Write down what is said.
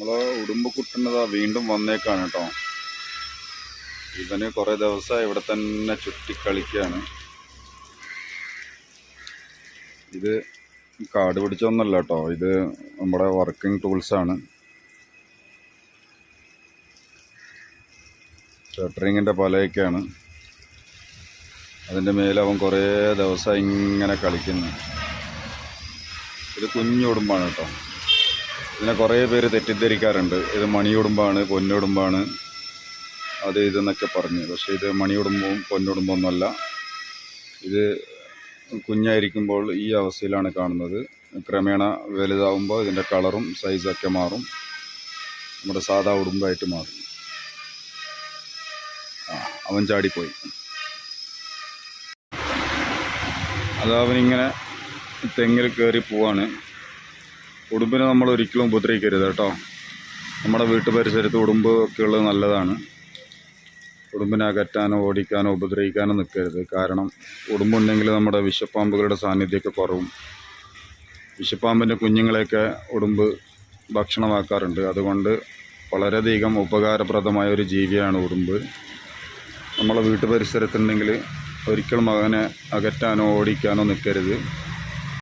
നമ്മൾ ഉടുമ്പ് കുട്ടുന്നതാ വീണ്ടും വന്നേക്കാണ് കേട്ടോ. ഇവന് കുറെ ദിവസമായി ഇവിടെ തന്നെ ചുറ്റിക്കളിക്കാണ് ഇത് കാട് പിടിച്ചൊന്നല്ല കേട്ടോ. ഇത് നമ്മുടെ വർക്കിംഗ് ടൂൾസ് ആണ്. ഷട്ടറിങ്ങിന്റെ പലയൊക്കെയാണ്. അതിന്റെ മേലെ അവൻ കുറേ ദിവസം ഇങ്ങനെ കളിക്കുന്നു. ഇത് കുഞ്ഞുടുമ്പാണ് കേട്ടോ. ഇതിനെ കുറേ പേര് തെറ്റിദ്ധരിക്കാറുണ്ട്. ഇത് മണിയുടുമ്പാണ് പൊന്നുടുമ്പാണ്. അത് ഇതെന്നൊക്കെ പറഞ്ഞ്. പക്ഷേ ഇത് മണിയുടുമ്പവും പൊന്നുടുമ്പൊന്നുമല്ല. ഇത് കുഞ്ഞായിരിക്കുമ്പോൾ ഈ അവസ്ഥയിലാണ് കാണുന്നത്. ക്രമേണ വലുതാവുമ്പോൾ ഇതിന്റെ കളറും സൈസൊക്കെ മാറും. നമ്മുടെ സാധാ ഉടുമ്പായിട്ട് മാറും. ആ അവൻ ചാടിപ്പോയി. അതാവനിങ്ങനെ തെങ്ങിൽ കയറി പോവാണ്. ഉടുമ്പിനെ നമ്മൾ ഒരിക്കലും ഉപദ്രവിക്കരുത് കേട്ടോ. നമ്മുടെ വീട്ടു പരിസരത്ത് ഉടുമ്പ് ഒക്കെ ഉള്ളത് നല്ലതാണ്. ഉടുമ്പിനെ അകറ്റാനോ ഓടിക്കാനോ ഉപദ്രവിക്കാനോ നിൽക്കരുത്. കാരണം ഉടുമ്പുണ്ടെങ്കിൽ നമ്മുടെ വിഷപ്പാമ്പുകളുടെ സാന്നിധ്യമൊക്കെ കുറവും. വിഷപ്പാമ്പിന്റെ കുഞ്ഞുങ്ങളെയൊക്കെ ഉടുമ്പ് ഭക്ഷണമാക്കാറുണ്ട്. അതുകൊണ്ട് വളരെയധികം ഉപകാരപ്രദമായ ഒരു ജീവിയാണ് ഉടുമ്പ്. നമ്മളെ വീട്ടു പരിസരത്തുണ്ടെങ്കിൽ ഒരിക്കലും മകനെ അകറ്റാനോ ഓടിക്കാനോ നിൽക്കരുത്.